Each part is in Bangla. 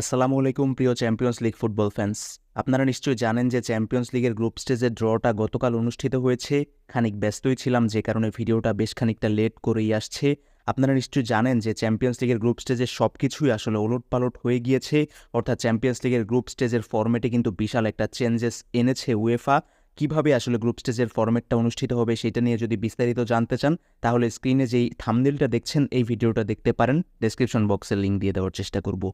আসসালামু আলাইকুম, প্রিয় চ্যাম্পিয়ন্স লিগ ফুটবল ফ্যান্স আপনারা নিশ্চয়ই জানেন যে চ্যাম্পিয়ন্স লিগের গ্রুপ স্টেজের ড্রটা গতকাল অনুষ্ঠিত হয়েছে। খানিক ব্যস্তই ছিলাম, যে কারণে ভিডিওটা বেশ খানিকটা লেট করেই আসছে। আপনারা নিশ্চয়ই জানেন যে চ্যাম্পিয়ন্স লিগের গ্রুপ স্টেজের সব কিছুই আসলে ওলটপালট হয়ে গিয়েছে। অর্থাৎ চ্যাম্পিয়ন্স লিগের গ্রুপ স্টেজের ফর্মেটে কিন্তু বিশাল একটা চেঞ্জেস এনেছে উয়েফা কীভাবে আসলে গ্রুপ স্টেজের ফর্মেটটা অনুষ্ঠিত হবে সেটা নিয়ে যদি বিস্তারিত জানতে চান, তাহলে স্ক্রিনে যেই থামনেলটা দেখছেন, এই ভিডিওটা দেখতে পারেন। ডেসক্রিপশন বক্সে লিঙ্ক দিয়ে দেওয়ার চেষ্টা করব।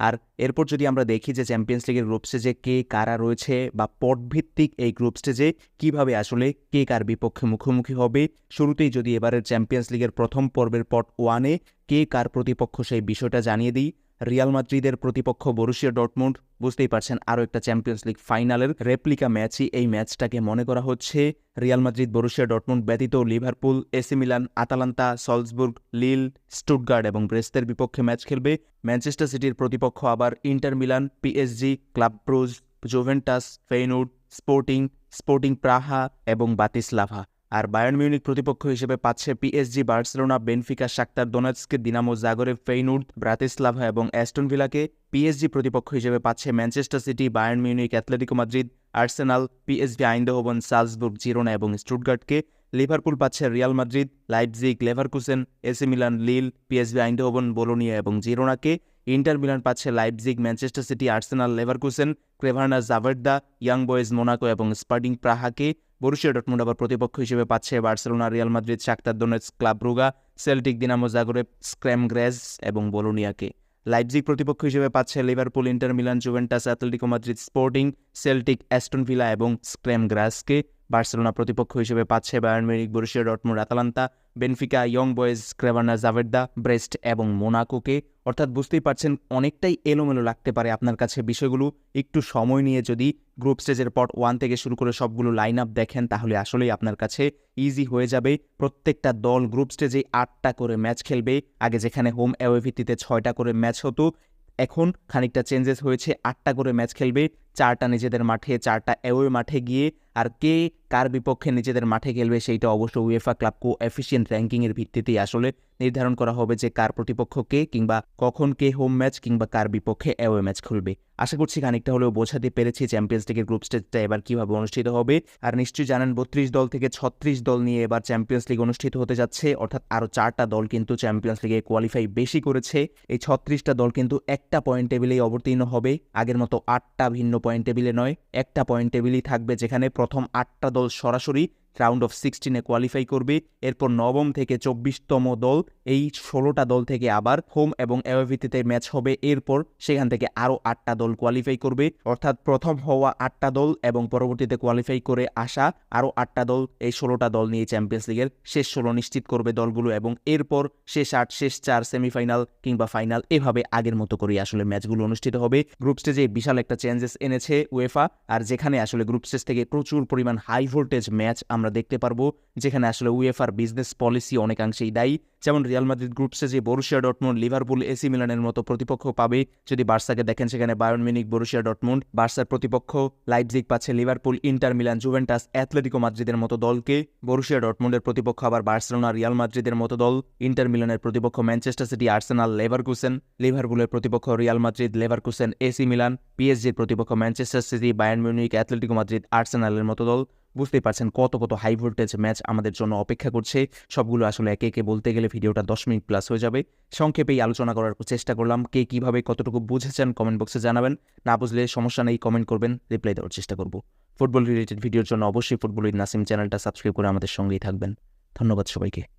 আর এরপর যদি আমরা দেখি যে চ্যাম্পিয়ন্স লিগের গ্রুপ স্টেজে কে কারা রয়েছে বা পটভিত্তিক এই গ্রুপ স্টেজে কীভাবে আসলে কে কার বিপক্ষে মুখোমুখি হবে, শুরুতেই যদি এবারের চ্যাম্পিয়ন্স লিগের প্রথম পর্বের পট ওয়ানে কে কার প্রতিপক্ষ সেই বিষয়টা জানিয়ে দিই। রিয়াল মাদ্রিদের প্রতিপক্ষ বরুশিয়া ডটমুন্ড বুঝতেই পারছেন আরও একটা চ্যাম্পিয়ন্স লিগ ফাইনালের রেপ্লিকা ম্যাচই এই ম্যাচটাকে মনে করা হচ্ছে। রিয়াল মাদ্রিদ বরুশিয়া ডটমুন্ড ব্যতীত Liverpool, AC Milan, Atalanta, Salzburg, Lille Stuttgart এবং ব্রেস্তের বিপক্ষে ম্যাচ খেলবে ম্যানচেস্টার সিটির প্রতিপক্ষ আবার Inter Milan, PSG, Club Brugge, Juventus, Feyenoord, Sporting Sporting Praha এবং বাতিসলাভা। আর বায়ার্ন মিউনিক প্রতিপক্ষ হিসেবে পাচ্ছে PSG Barcelona, Benfica Shakhtar Donetsk Dinamo Zagreb Feyenoord Bratislava এবং অ্যাস্টন ভিলাকে পিএসজি প্রতিপক্ষ হিসেবে পাচ্ছে Manchester City Bayern Munich Atletico Madrid, Arsenal PSV Eindhoven Salzburg, Girona এবং স্টুটগার্টকে। লিভারপুল পাচ্ছে Real Madrid, Leipzig, Leverkusen, AC Milan, Lille PSV Eindhoven Bologna এবং জিরোনাকে। ইন্টার মিলান পাচ্ছে Leipzig Manchester City Arsenal, Leverkusen Crvena Zvezda, Young Boys, Monaco এবং স্পার্ডিং প্রাহাকে। বরুশিয়া ডটমুন্ড আবার প্রতিপক্ষ হিসেবে পাচ্ছে Barcelona Real Madrid Shakhtar Donetsk Club Brugge Celtic Dinamo Zagreb Sturm Graz এবং বোলোনিয়াকে লাইভজিক প্রতিপক্ষ হিসেবে পাচ্ছে Liverpool Inter Milan Juventus Atletico Madrid Sporting Celtic Aston Villa এবং স্ক্র্যাম গ্রাসকে বার্সেলোনা প্রতিপক্ষ হিসেবে পাচ্ছে Bayern Munich Borussia Dortmund Atalanta, Benfica, Young Boys Crvena Zvezda Brest এবং মোনাকোকে। অর্থাৎ বুঝতেই পারছেন অনেকটাই এলোমেলো লাগতে পারে আপনার কাছে বিষয়গুলো। একটু সময় নিয়ে যদি গ্রুপ স্টেজের পট ওয়ান থেকে শুরু করে সবগুলো লাইন আপ দেখেন, তাহলে আসলেই আপনার কাছে ইজি হয়ে যাবে। প্রত্যেকটা দল গ্রুপ স্টেজে আটটা করে ম্যাচ খেলবে। আগে যেখানে হোম অ্যাওয়ে ভিত্তিতে ছয়টা করে ম্যাচ হতো, এখন খানিকটা চেঞ্জেস হয়েছে, আটটা করে ম্যাচ খেলবে। চারটা নিজেদের মাঠে, চারটা অ্যাওয়ে মাঠে গিয়ে আর কে কার বিপক্ষে নিজেদের মাঠে খেলবে সেইটা অবশ্য উয়েফা ক্লাব কো এফিসিয়েন্ট র্যাঙ্কিংয়ের ভিত্তিতেই আসলে নির্ধারণ করা হবে যে কার প্রতিপক্ষ কে কিংবা কখন কে হোম ম্যাচ কিংবা কার বিপক্ষে অ্যাওয়ে ম্যাচ খুলবে। আশা করছি খানিকটা হলেও বোঝাতে পেরেছি চ্যাম্পিয়ন্স লিগের গ্রুপ স্টেজটা এবার কীভাবে অনুষ্ঠিত হবে। আর নিশ্চয়ই জানেন বত্রিশ দল থেকে ছত্রিশ দল নিয়ে এবার চ্যাম্পিয়ন্স লিগ অনুষ্ঠিত হতে যাচ্ছে। অর্থাৎ আরও চারটা দল কিন্তু চ্যাম্পিয়ন্স লিগে কোয়ালিফাই বেশি করেছে। এই ছত্রিশটা দল কিন্তু একটা পয়েন্ট টেবিলেই অবতীর্ণ হবে। আগের মতো আটটা ভিন্ন পয়েন্ট টেবিলে নয় একটা পয়েন্ট টেবিলই থাকবে যেখানে প্রথম আটটা দল সরাসরি রাউন্ড অফ সিক্সটিনে কোয়ালিফাই করবে। এরপর নবম থেকে চব্বিশতম দল, এই ষোলোটা দল থেকে আবার হোম এবং অ্যাওয়ে ম্যাচ হবে। এরপর সেখান থেকে আরও আটটা দল কোয়ালিফাই করবে। অর্থাৎ প্রথম হওয়া আটটা দল এবং পরবর্তীতে কোয়ালিফাই করে আসা আরও আটটা দল এই ষোলোটা দল নিয়ে চ্যাম্পিয়ন্স লিগের শেষ ষোলো নিশ্চিত করবে দলগুলো এবং এরপর শেষ আট, শেষ চার সেমিফাইনাল কিংবা ফাইনাল এভাবে আগের মতো করেই আসলে ম্যাচগুলো অনুষ্ঠিত হবে। গ্রুপ স্টেজে বিশাল একটা চেঞ্জেস এনেছে উয়েফা আর যেখানে আসলে গ্রুপ স্টেজ থেকে প্রচুর পরিমাণ হাই ভোল্টেজ ম্যাচ আমরা দেখতে পারব, যেখানে আসলে উয়েফার বিজনেস পলিসি অনেকাংশেই দায়ী। যেমন রিয়াল মাদ্রিদ গ্রুপসে যে বরুশিয়া ডটমন্ড, লিভারপুল এসি মিলানের মতো প্রতিপক্ষ পাবে। যদি বার্সাকে দেখেন, সেখানে বায়ন মিনিক বরুশিয়া ডটমন্ড, বার্সার প্রতিপক্ষ লাইপজিগ পাচ্ছে Liverpool, Inter Milan, Juventus, Atletico মাদ্রিদের মতো দলকে। বরুশিয়া ডটমন্ডের প্রতিপক্ষ আবার বার্সেলোনা, রিয়াল মাদ্রিদের মতো দল। ইন্টার মিলানের প্রতিপক্ষ ম্যানচেস্টার সিটি, আর্সেনাল, লেভারকুসেন। লিভারপুলের প্রতিপক্ষ Real Madrid, Leverkusen, AC Milan. পিএসজির প্রতিপক্ষ Manchester City Bayern Munich Atletico Madrid, আর্সেনালের মতো দল। বুঝতেই পারছেন কত কত হাই ভোল্টেজ ম্যাচ আমাদের জন্য অপেক্ষা করছে। সবগুলো আসলে একে একে বলতে গেলে ভিডিওটা দশ মিনিট প্লাস হয়ে যাবে। সংক্ষেপেই আলোচনা করার চেষ্টা করলাম, কে কীভাবে কতটুকু বুঝেছেন কমেন্ট বক্সে জানাবেন। না বুঝলে সমস্যা নেই কমেন্ট করবেন রিপ্লাই দেওয়ার চেষ্টা করব। ফুটবল রিলেটেড ভিডিওর জন্য অবশ্যই ফুটবল উইথ নাসিম চ্যানেলটা সাবস্ক্রাইব করে আমাদের সঙ্গেই থাকবেন। ধন্যবাদ সবাইকে।